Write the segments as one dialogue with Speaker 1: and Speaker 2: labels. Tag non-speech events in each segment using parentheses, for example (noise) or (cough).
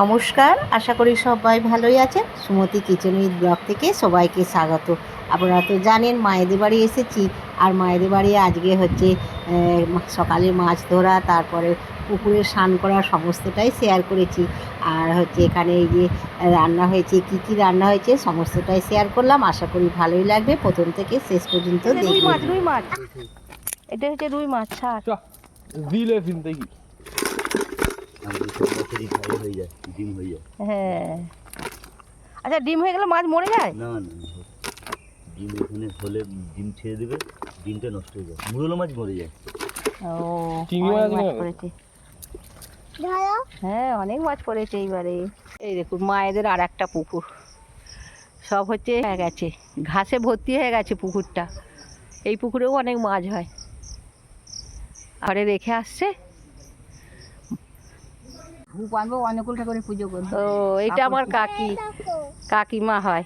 Speaker 1: নমস্কার আশা করি সবাই ভালোই আছেন। সুমতি কিচেন উইথ ব্লগ থেকে সবাইকে স্বাগত। আপনারা তো জানেন মায়েদের বাড়ি এসেছি। আর মায়েদের বাড়ি আজকে হচ্ছে সকালে মাছ ধরা তারপরে পুকুরে স্নান করা সমস্তটাই শেয়ার করেছি। আর হচ্ছে এখানে এই যে রান্না হয়েছে কি কি রান্না হয়েছে সমস্তটাই শেয়ার করলাম। আশা করি ভালোই লাগবে। প্রথম থেকে শেষ পর্যন্ত দেখবেন।
Speaker 2: রুই মাছ। এটা হচ্ছে রুই মাছ ছাড়।
Speaker 3: দিলে জিন্দগি
Speaker 4: আমাদের সব বছরই খাই হয়ে যায় ডিম হয়ে যায়।
Speaker 2: হ্যাঁ। আচ্ছা ডিম হয়ে গেলে মাছ মরে যায়?
Speaker 4: না না ডিম এখানে হলে ডিম ছেড়ে দেবে ডিমটা নষ্ট হয়ে যায়। মুরলো মাছ মরে যায়।
Speaker 2: ও
Speaker 3: চিংড়ি মাছ
Speaker 2: মাছ পড়েছে। হ্যাঁ অনেক মাছ পড়েছে এইবারে। এই দেখুন মায়েদের আর একটা পুকুর। সব হচ্ছে হয়ে গেছে। ঘাসে ভর্তি হয়ে গেছে পুকুরটা। এই পুকুরেও অনেক মাছ হয়। ঘরে রেখে আসছে।
Speaker 1: ধূপ আনব অনুকূল ঠাকুরের পুজো করব।
Speaker 2: ও এটা আমার কাকি। কাকিমা হয়।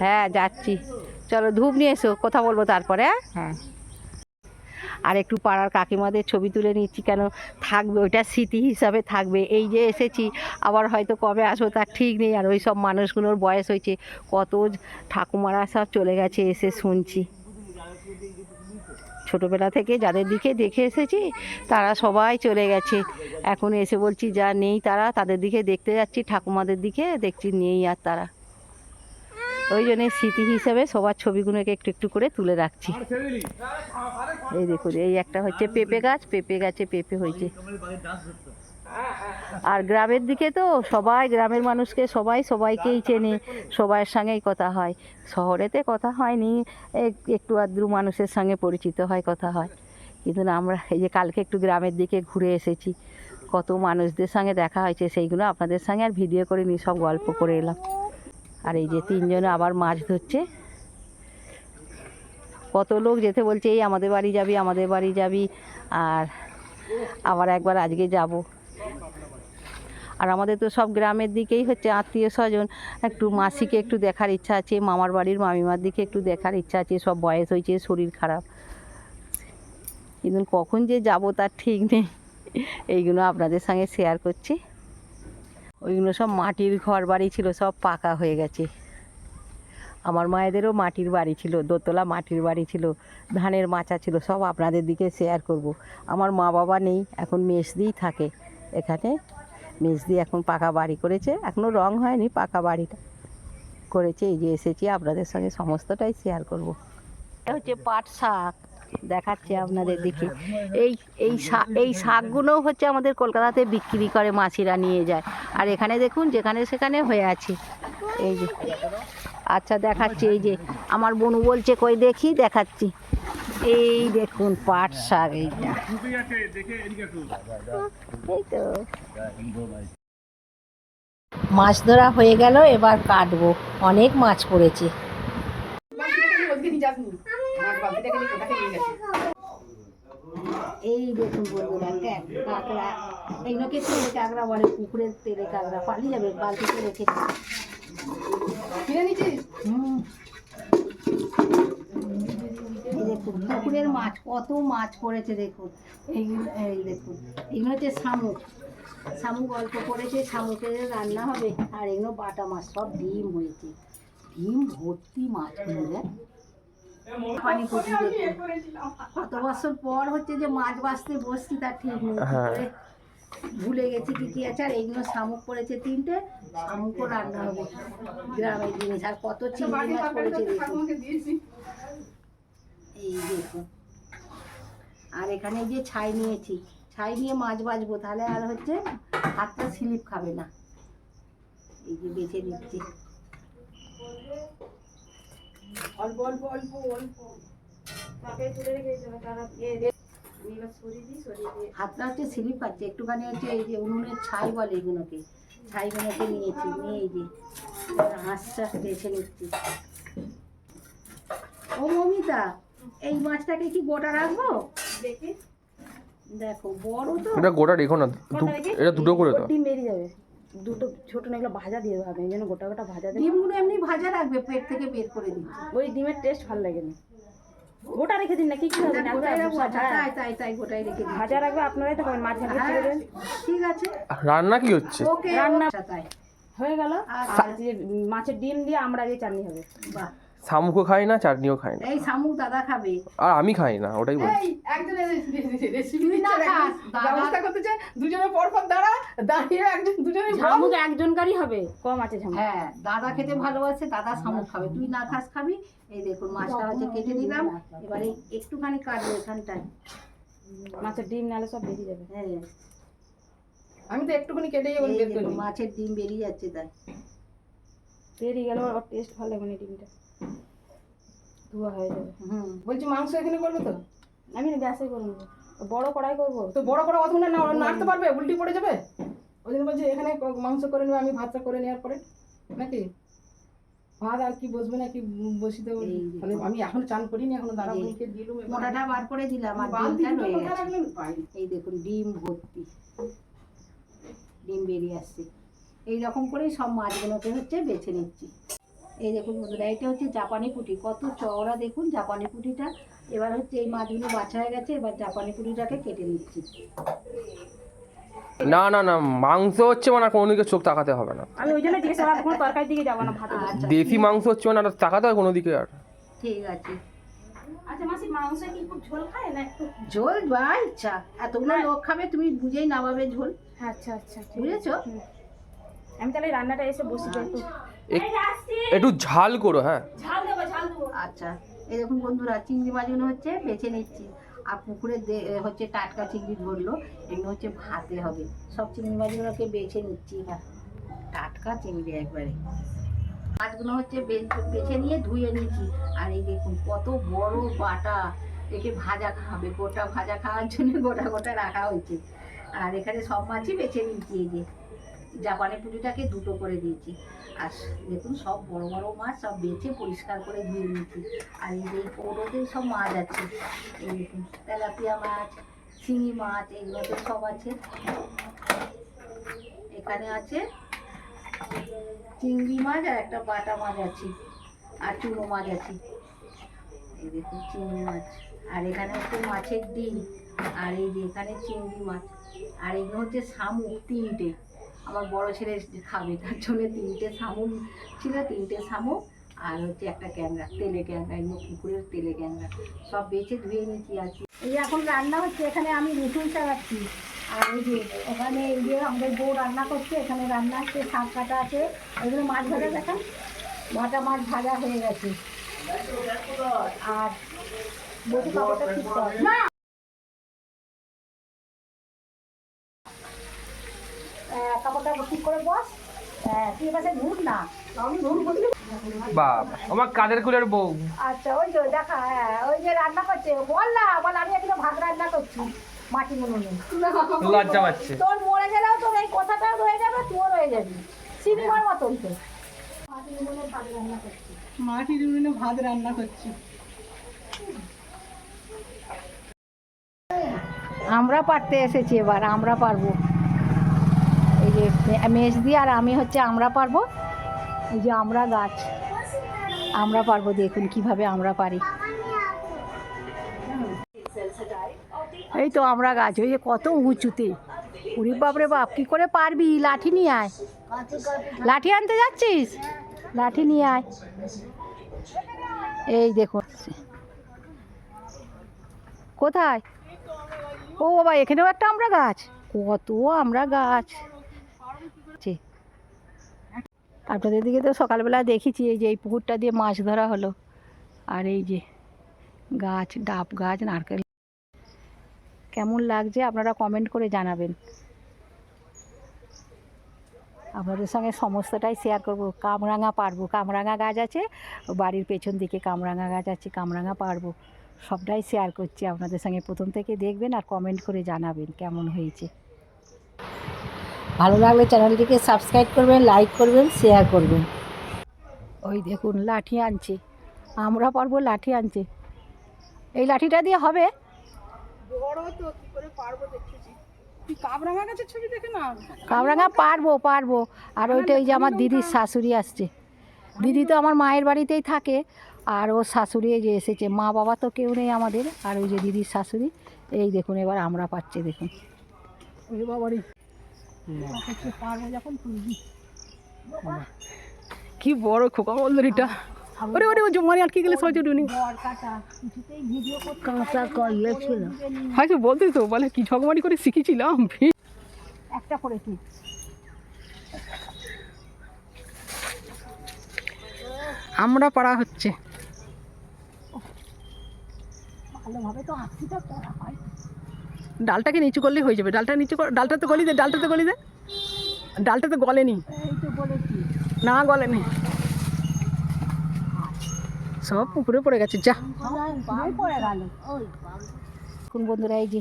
Speaker 2: হ্যাঁ যাচ্ছি। চলো ধূপ নিয়ে এসো কথা বলব তারপরে হ্যাঁ?
Speaker 1: হ্যাঁ।
Speaker 2: আর একটু পাড়ার কাকিমাদের ছবি তুলে নিচ্ছি কেন থাকবে ওইটা স্মৃতি হিসাবে থাকবে। এই যে এসেছি আবার হয়তো কবে আসব তার ঠিক নেই আর ওই সব মানুষগুলোর বয়স হয়েছে কত ঠাকুমারা সব চলে গেছে এসে শুনছি। ছোটোবেলা থেকে যাদের দিকে দেখে এসেছি, তারা সবাই চলে গেছে। এখন এসে বলছি, যা নেই তারা, তাদের দিকে দেখতে যাচ্ছি, ঠাকুমাদের দিকে দেখছি, নেই আর তারা। ওই জন্যে স্মৃতি হিসাবে সবার ছবিগুলোকে একটু একটু করে তুলে রাখছি। এই দেখুন, এই একটা হচ্ছে পেঁপে গাছ, পেঁপে গাছে পেঁপে হয়েছে। আর গ্রামের দিকে তো সবাই, গ্রামের মানুষকে সবাই সবাইকেই চেনে সবার সঙ্গেই কথা হয়। শহরেতে কথা হয়নি, এক- একটু আধটু মানুষের সঙ্গে পরিচিত হয়, কথা হয়। কিন্তু না, আমরা এই যে কালকে একটু গ্রামের দিকে ঘুরে এসেছি। কত মানুষদের সঙ্গে দেখা হয়েছে, সেইগুলো আপনাদের সঙ্গে আর ভিডিও করে নিয়ে সব গল্প করে এলাম। আর এই যে তিনজনে আবার মাছ ধরছে। কত লোক যেতে বলছে, এই আমাদের বাড়ি যাবি, আমাদের বাড়ি যাবি। আর আবার একবার আজকে যাব। আর আমাদের তো সব গ্রামের দিকেই হচ্ছে আত্মীয় স্বজন একটু মাসিকে একটু দেখার ইচ্ছা আছে, মামার বাড়ির মামিমার দিকে একটু দেখার ইচ্ছা আছে, সব বয়স হয়েছে, শরীর খারাপ। কিন্তু কখন যে যাব তার ঠিক নেই, এইগুলো আপনাদের সঙ্গে শেয়ার করছি। ওইগুলো সব মাটির ঘর বাড়ি ছিল, সব পাকা হয়ে গেছে। আমার মায়েদেরও মাটির বাড়ি ছিল, দোতলা মাটির বাড়ি ছিল, ধানের মাচা ছিল, সব আপনাদের দিকে শেয়ার করব। আমার মা বাবা নেই, এখন মেসদিই থাকে, এখানে মেসদি এখন পাকা বাড়ি করেছে এখনও রং হয়নি পাকা বাড়িটা। করেছে, এই যে এসেছি, আপনাদের সঙ্গে সমস্তটাই শেয়ার করব। এটা হচ্ছে পাট শাক, দেখাচ্ছে আপনাদের দিকে এই এই এই শাকগুলো হচ্ছে আমাদের কলকাতাতে বিক্রি করে মাছিরা নিয়ে যায়। আর এখানে দেখুন, যেখানে সেখানে হয়ে আছে। এই যে আচ্ছা দেখাচ্ছি, এই যে, আমার বনু বলছে, কই দেখি, দেখাচ্ছি। এই দেখুন পাট শাক এইটা। মাছ ধরা হয়ে গেল এবার কাটবো। অনেক মাছ পড়েছে। এই দেখুন বন্ধুরা কাঁকড়া। এইগুলোকে তেলে কাঁকড়া বলে পুকুরের তেলে কাঁকড়া পালিয়ে যাবে বালতিতে রেখে হুম। দেখুন পুকুরের মাছ কত মাছ পড়েছে দেখুন। এইগুলো এই দেখুন এগুলো হচ্ছে শামুক। শামুক অল্প পড়েছে শামুকের রান্না হবে আর এগুলো বাটা মাছ সব ডিম হয়েছে। ডিম ভর্তি মাছ বুঝলে? পানি কচি কত বছর পর হচ্ছে যে মাছ বাঁচতে বসছি তার ঠিক নেই
Speaker 3: হ্যাঁ।
Speaker 1: ভুলে গেছি কি কি আছে আর এইগুলো শামুক পড়েছে তিনটে শামুকও রান্না হবে। গ্রামের জিনিস আর কত চিংড়ি মাছ পড়েছে দেখুন। এই দেখুন আর এখানে যে ছাই নিয়েছি ছাই নিয়ে মাছ বাজবো তাহলে আর হচ্ছে হাতটা স্লিপ খাবে না। এই যে বেছে দিচ্ছি। অল্প অল্প অল্প অল্প। হাতটা হচ্ছে স্লিপ খাচ্ছে একটুখানি হচ্ছে এই যে উনুনের ছাই বলে এগুলোকে। ছাইগুলোকে নিয়েছি নিয়ে এই যে হাঁসটা বেছে নিচ্ছি। ও মমিতা এই মাছটাকে কি গোটা রাখব? দেখো। বড় তো।
Speaker 3: এটা গোটা রেখো না এটা দুটো করে দাও।
Speaker 2: ডিম বেরিয়ে যাবে। দুটো ছোট না এগুলো ভাজা দিয়ে দেবো জন্য গোটা গোটা ভাজা দেবো
Speaker 1: ডিমগুলো এমনি ভাজা রাখবে পেট থেকে বের করে দিচ্ছি
Speaker 2: ওই ডিমের টেস্ট ভালো লাগে না।
Speaker 5: গোটা রেখে দিন না কি কি হবে? না
Speaker 2: গোটাই রাখব আচ্ছা
Speaker 5: হ্যাঁ।
Speaker 2: তাই তাই তাই গোটাই রেখে দিই
Speaker 5: ভাজা রাখবে আপনারাই তো খাবেন মাছ ভাজা দেন।
Speaker 2: ঠিক আছে।
Speaker 3: রান্না কি হচ্ছে?
Speaker 2: ওকে
Speaker 5: রান্না-
Speaker 2: আচ্ছা তাই।
Speaker 5: হয়ে গেল। আর যে মাছের ডিম দিয়ে আমরা যে চাটনি হবে।
Speaker 2: বাহ।
Speaker 3: শামুকও খাই না চাটনিও খাই না।
Speaker 2: এই শামুক দাদা খাবে।
Speaker 3: আর আমি খাই না ওটাই বলছি।
Speaker 6: একজনের রেসিপি
Speaker 2: না খাস দাদা।
Speaker 6: ব্যবস্থা করতে চাই দুজনে পর পর দাঁড়া দাঁড়িয়ে একজন দুজনে
Speaker 5: ঝামুক একজনকারই হবে কম আছে ঝামুক
Speaker 2: হ্যাঁ দাদা খেতে ভালোবাসে দাদা শামুক খাবে। তুই না খাস খাবি এই দেখুন মাছটা হচ্ছে কেটে দিলাম। এবারে একটুখানি কাটবো এখানটায়।
Speaker 5: মাছের ডিম নালে সব বেরিয়ে যাবে।
Speaker 2: হ্যাঁ।
Speaker 6: আমি তো একটুখানি কেটে যাব
Speaker 2: মাছের ডিম বেরিয়ে যাচ্ছে তাই।
Speaker 5: বেরিয়ে গেল টেস্ট ভালো লাগবে না ডিমটা। ধোয়া হয়ে যাবে।
Speaker 2: হুম
Speaker 6: বলছি মাংস এখানে করবে তো?
Speaker 5: আমি না গ্যাসে করে নেব বড় কড়াই করব।
Speaker 6: তো বড় অতগুলো না নাড়তে পারবে? উল্টি পড়ে যাবে? ওই জন্য বলছি এখানে মাংস করে নেবে আমি ভাতটা করে নেওয়ার পরে। নাকি? ভাত আর কি বসবে না কি বসি দেবো মানে আমি এখনও চান করিনি এখন দাঁড়া বোনকে দিলুম
Speaker 2: মোটাটা বার করে দিলাম আর
Speaker 6: বালতি
Speaker 2: ডিমটা রয়ে গেছে। এই দেখুন ডিম ভর্তি। ডিম বেরিয়ে আসছে। এই রকম করেই সব মাছগুলোকে হচ্ছে বেছে নিচ্ছি। এই দেখুন বন্ধুরা এটা হচ্ছে জাপানি পুঁটি। কত চওড়া দেখুন জাপানি পুঁটিটা। এবার হচ্ছে এই মাছগুলো বাছা হয়ে গেছে এবার জাপানি পুঁটিটাকে কেটে নিচ্ছি।
Speaker 3: না না না মাংস হচ্ছে মানে আর কোনো দিকে চোখ তাকাতে হবে না।
Speaker 5: আমি ওই জন্য জিজ্ঞেস করলাম কোনো তরকারির দিকে যাব না ভাত
Speaker 2: আচ্ছা
Speaker 3: দেশি মাংস হচ্ছে মানে আর তাকাতে হয় কোনো দিকে আর।
Speaker 2: ঠিক আছে।
Speaker 5: আচ্ছা মাসি মাংস কি খুব ঝোল খায় না একটু?
Speaker 2: ঝোল বা ইচ্ছা এতগুলো লোক খাবে তুমি বুঝেই নামাবে ঝোল।
Speaker 5: আচ্ছা আচ্ছা
Speaker 2: বুঝেছ?
Speaker 5: আমি তাহলে রান্নাটা এসে বসি একটু
Speaker 3: একটু ঝাল করো হ্যাঁ।
Speaker 5: ঝাল দেবো ঝাল দেবো।
Speaker 2: আচ্ছা এই দেখুন বন্ধুরা চিংড়ি মাছগুলো হচ্ছে বেছে নিচ্ছি। আর পুকুরে দে- হচ্ছে টাটকা চিংড়ি ধরলো এগুলো হচ্ছে ভাতে হবে। সব চিংড়ি মাছগুলোকে বেছে নিচ্ছি এবার টাটকা চিংড়ি একবারে। মাছগুলো হচ্ছে বে- বেছে নিয়ে ধুয়ে নিয়েছি। আর এই দেখুন কত বড় বাটা। একে ভাজা খাবে গোটা ভাজা খাওয়ার জন্য গোটা গোটা রাখা হয়েছে। আর এখানে সব মাছই বেছে নিয়েছি এই যে। জাপানি পুরিটাকে দুটো করে দিয়েছি। আর দেখুন, সব বড় বড় মাছ সব বেছে পরিষ্কার করে ধুয়ে নিয়েছি। আর এই যে সব মাছ আছে। এই দেখুন, তেলাপিয়া মাছ, শিঙি মাছ এগুলোতে সব আছে। এখানে আছে চিংড়ি মাছ আর একটা বাটা মাছ আছে, আর চুনো মাছ আছে। এই দেখুন, চিংড়ি মাছ। আর এখানে হচ্ছে মাছের ডিম। আর এই যে এখানে চিংড়ি মাছ। আর এগুলো হচ্ছে শামুক তিনটে। আমার বড় ছেলে খাবে, তার জন্য তিনটে শামুক ছিল, তিনটে শামুক আর হচ্ছে একটা ক্যাংরা তেলে ক্যাংরা এগুলো পুকুরের তেলে ক্যাংরা সব বেছে ধুয়ে নিচ্ছি আর কি। এই এখন রান্না হচ্ছে, এখানে আমি রসুন চালাচ্ছি আর ওই যে ওখানে এই যে আমাদের বউ রান্না করছে, এখানে রান্না হচ্ছে শাক কাটা আছে। ওইগুলো মাছ ভাজা দেখান ভাজা মাছ ভাজা হয়ে গেছে। আর বসে কাপড়টা ঠিক না আহ, কাপড়টা ঠিক করে বস। তুই এবার ঘুর না। আমি ঘুর বললি
Speaker 3: বাবা আমার কাদের কুলের বউ।
Speaker 2: আচ্ছা ওই যে দেখা হ্যাঁ ওই যে রান্না করছে। বল না বল আমি এখানে ভাত রান্না করছি। মাটি মনে
Speaker 3: লজ্জা পাচ্ছে।
Speaker 2: তোর মরে গেলেও তোর এই কথাটাও রয়ে যাবে তুইও রয়ে যাবি। সিনেমার মতন তো। মাটি উনুনে ভাত রান্না করছি।
Speaker 6: মাটির উনুনে ভাত রান্না করছি।
Speaker 2: আমরা পারতে এসেছি এবার আমরা পারব। মেজদি আর আমি হচ্ছে আমরা পারব? এই যে আমরা গাছ। আমরা পারব দেখুন কীভাবে আমরা পারি। এই তো আমরা গাছ, ওই যে কত উঁচুতে। উরি বাপরে বাপ, কি করে পারবি? লাঠি নিয়ে আয়। লাঠি আনতে যাচ্ছিস? লাঠি নিয়ে আয়। এই দেখুন। কোথায়? ও বাবা, এখানেও একটা আমরা গাছ। কত আমরা গাছ। ছি। আপনাদের দিকে তো সকালবেলা দেখেছি, এই যে এই পুকুরটা দিয়ে মাছ ধরা হলো। আর এই যে গাছ, ডাব গাছ, নারকেল। কেমন লাগছে আপনারা কমেন্ট করে জানাবেন। আপনাদের সঙ্গে সমস্তটাই শেয়ার করব। কামরাঙা পারব। কামরাঙা গাছ আছে, বাড়ির পেছন দিকে কামরাঙা গাছ আছে, কামরাঙা পারব। সবটাই শেয়ার করছি আপনাদের সঙ্গে। প্রথম থেকে দেখবেন আর কমেন্ট করে জানাবেন কেমন হয়েছে। ভালো লাগলে চ্যানেলটিকে সাবস্ক্রাইব করবেন লাইক করবেন শেয়ার করবেন। ওই দেখুন লাঠি আনছে। আমরা পারব লাঠি আনছে এই লাঠিটা দিয়ে হবে?
Speaker 6: বড় তো কি করে পারব দেখতেছি কাবরাঙা গাছের ছবি দেখে না
Speaker 2: কামরাঙা পারব পারব। আর ওইটা ওই যে আমার দিদির শাশুড়ি আসছে। দিদি তো আমার মায়ের বাড়িতেই থাকে। আর ও শাশুড়ি এই যে এসেছে। মা বাবা তো কেউ নেই আমাদের। আর ওই যে দিদির শাশুড়ি। এই দেখুন এবার আমরা পাচ্ছি দেখুন।
Speaker 6: ওই বাবারই
Speaker 2: পারব যখন তুলবি
Speaker 6: কি বড় খোকা বলদরিটা ওরে ওরে ও জমারি আটকে গেলে সহজে
Speaker 2: করতে কাঁচা কইয়ে ছিল
Speaker 6: হয়তো বলতে তো বলে কি ঝগমারি করে শিখেছিলাম।
Speaker 2: একটা করেছি
Speaker 6: আমরা পাড়া হচ্ছে।
Speaker 2: ভালোভাবে তো আঁকছিটা করা হয়।
Speaker 6: ডালটাকে নিচু করলে হয়ে যাবে। ডালটা নিচু ডালটা তো গলি দে, ডালটা তো গলি দে। ডালটা তো গলেনি। না গলেনি। সব পুকুরে পড়ে গেছে, যা।
Speaker 2: কোন বন্ধুরা, এই যে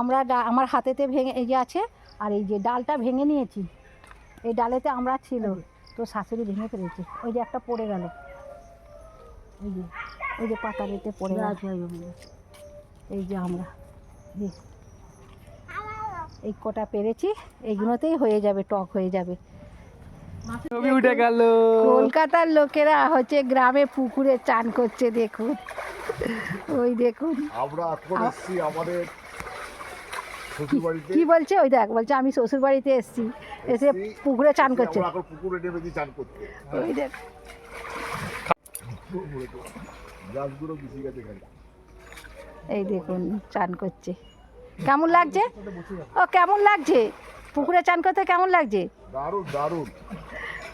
Speaker 2: আমরা আমার হাতেতে ভেঙে এই যে আছে, আর এই যে ডালটা ভেঙে নিয়েছি, এই ডালেতে আমরা ছিল, তো শাশুড়ি ভেঙে ফেলেছে। ওই যে একটা পড়ে গেল। এই যে ওই যে পড়ে গেল। এই যে আমরা এই কটা পেরেছি এইগুলোতেই হয়ে যাবে টক হয়ে যাবে।
Speaker 3: ছবি উঠে গেল।
Speaker 2: কলকাতার লোকেরা হচ্ছে গ্রামে পুকুরে চান করছে দেখুন। ওই দেখুন।
Speaker 7: আমরা এখন এসেছি আমাদের
Speaker 2: কি বলছে? ওই দেখ বলছে আমি শ্বশুর বাড়িতে এসেছি এসে পুকুরে চান করছে।
Speaker 7: পুকুরে নেমেছি চান করতে
Speaker 2: ওই দেখ। এই দেখুন চান করছে। কেমন লাগছে? ও কেমন লাগছে? পুকুরে চান করতে কেমন লাগছে?
Speaker 7: দারুণ দারুণ।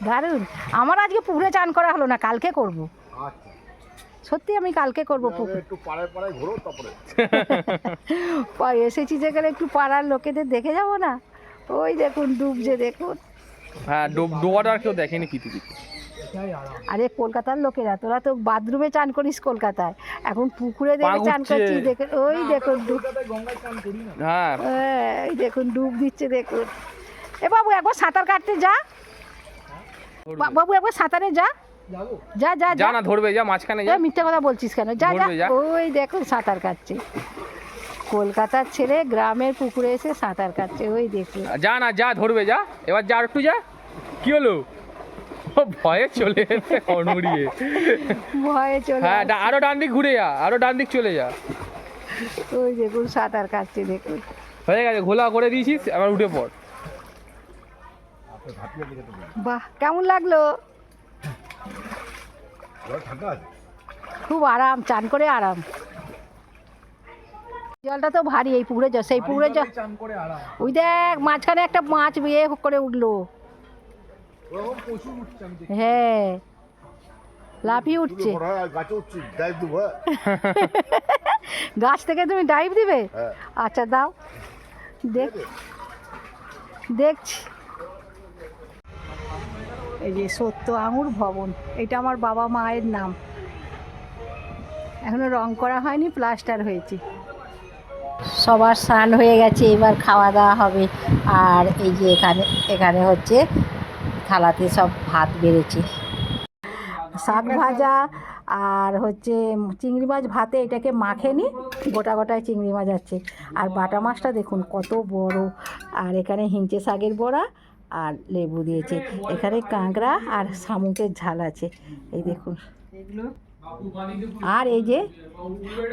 Speaker 2: দারুণ। আমার আজকে পুকুরে চান করা হলো না কালকে করব।
Speaker 7: আচ্ছা।
Speaker 2: সত্যি আমি কালকে করব পুকুর।
Speaker 7: একটু পাড়ায় পাড়ায় ঘোরো তারপরে।
Speaker 2: এসেছি যেখানে একটু পাড়ার লোকেদের দেখে যাব না? ওই দেখুন ডুবছে দেখুন।
Speaker 3: হ্যাঁ ডুব ডোবাটা আর কেউ দেখেনি পৃথিবীতে।
Speaker 2: আরে কলকাতার লোকেরা তোরা তো বাথরুমে চান করিস কলকাতায়। এখন পুকুরে দেখে চান করছিস দেখে ওই দেখুন ডুব
Speaker 3: হ্যাঁ
Speaker 2: হ্যাঁ, এই দেখুন ডুব দিচ্ছে দেখুন। এ বাবু একবার সাঁতার কাটতে যা। বাবু একবার সাঁতারে যা। যা যা
Speaker 3: যা।
Speaker 2: যা
Speaker 3: না ধরবে যা মাঝখানে যা।
Speaker 2: মিথ্যা কথা বলছিস কেন? যা যা। ওই দেখুন সাঁতার কাটছে। কলকাতার ছেলে গ্রামের পুকুরে এসে সাঁতার কাটছে ওই দেখুন।
Speaker 3: যা না যা ধরবে যা। এবার যা একটু যা। কি হলো? ভয়ে চলে এসে অনড়িয়ে
Speaker 2: ভয়ে চলে
Speaker 3: হ্যাঁ আরও ডান দিক ঘুরে যা আরও ডান দিক চলে যা।
Speaker 2: ওই দেখুন সাঁতার কাটছে দেখুন।
Speaker 3: হয়ে গেছে ঘোলা করে দিয়েছিস এবার উঠে পড়।
Speaker 2: বাহ কেমন লাগল? খুব আরাম চান করে আরাম। জলটা তো ভারী এই পুকুরে জল সেই পুকুরে জল। ওই দেখ মাঝখানে একটা মাছ বিয়ে করে উঠল। হ্যাঁ। লাফিয়ে উঠছে।
Speaker 7: গাছে হ্যাঁ? (laughs)
Speaker 2: গাছ থেকে তুমি ডাইভ দিবে?
Speaker 7: হ্যাঁ।
Speaker 2: আচ্ছা দাও। দেখ। দেখছি। এই যে সত্য আঙুর ভবন এটা আমার বাবা মায়ের নাম। এখনও রং করা হয়নি প্লাস্টার হয়েছে। সবার স্নান হয়ে গেছে এবার খাওয়া দাওয়া হবে। আর এই যে এখানে এখানে হচ্ছে থালাতে সব ভাত বেড়েছে। শাক ভাজা আর হচ্ছে চিংড়ি মাছ ভাতে এটাকে মাখেনি গোটা গোটায় চিংড়ি মাছ আছে। আর বাটা মাছটা দেখুন কত বড়। আর এখানে হিঞ্চে শাকের বড়া আর লেবু দিয়েছে। এখানে কাঁকড়া আর শামুকের ঝাল আছে। এই দেখুন। আর এই যে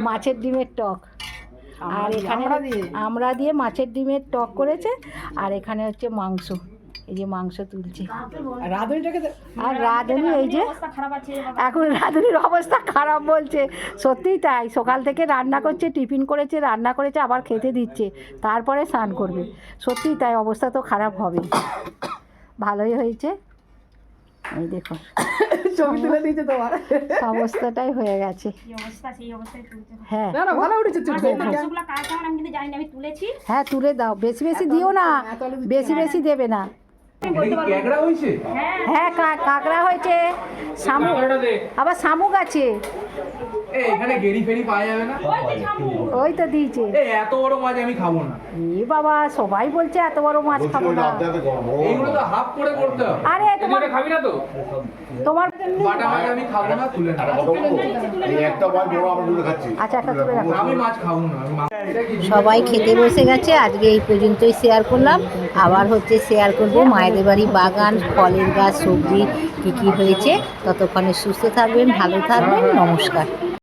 Speaker 2: মাছের ডিমের টক। আর এখানে আমরা দিয়ে মাছের ডিমের টক করেছে। আর এখানে হচ্ছে মাংস। এই যে মাংস তুলছে। আর রাঁধুনি এই যে এখন রাঁধুনির অবস্থা খারাপ বলছে। সত্যিই তাই। সকাল থেকে রান্না করছে টিফিন করেছে রান্না করেছে আবার খেতে দিচ্ছে। তারপরে স্নান করবে। সত্যিই তাই অবস্থা তো খারাপ হবে ভালোই হয়েছে। এই দেখুন
Speaker 6: ছবি তুলে দিয়েছে তোমার।
Speaker 2: অবস্থাটাই হয়ে গেছে। হ্যাঁ।
Speaker 6: ভালো উঠেছে
Speaker 2: হ্যাঁ তুলে দাও। বেশি বেশি দিও না। বেশি বেশি দেবে না। হ্যাঁ। কাঁকড়া হয়েছে। শামুক। আবার শামুক আছে।
Speaker 3: এখানে গেরি ফেরি পাওয়া যাবে না?
Speaker 2: ওই তো দিয়েছে।
Speaker 3: এত বড় মাছ আমি খাব না।
Speaker 2: এ বাবা সবাই বলছে এত বড় মাছ খাব না।
Speaker 3: তো হাফ করে করতে
Speaker 2: আরে তোমার
Speaker 3: খাবি না তো?
Speaker 2: তোমার
Speaker 8: বাটা মাছ আমি খাব না তুলে
Speaker 7: একটা কথা বলব এই একটা মাছ বড় আমরা দুটো খাচ্ছি।
Speaker 2: আচ্ছা একটা তুলে রাখো
Speaker 8: আমি মাছ খাব না আমি মাছ এটা কি
Speaker 1: সবাই খেতে বসে গেছে আজকে এই পর্যন্তই শেয়ার করলাম। আবার হচ্ছে শেয়ার করব মায়েদের বাড়ি বাগান ফলের গাছ সবজি কী কী হয়েছে। ততক্ষণে সুস্থ থাকবেন ভালো থাকবেন নমস্কার।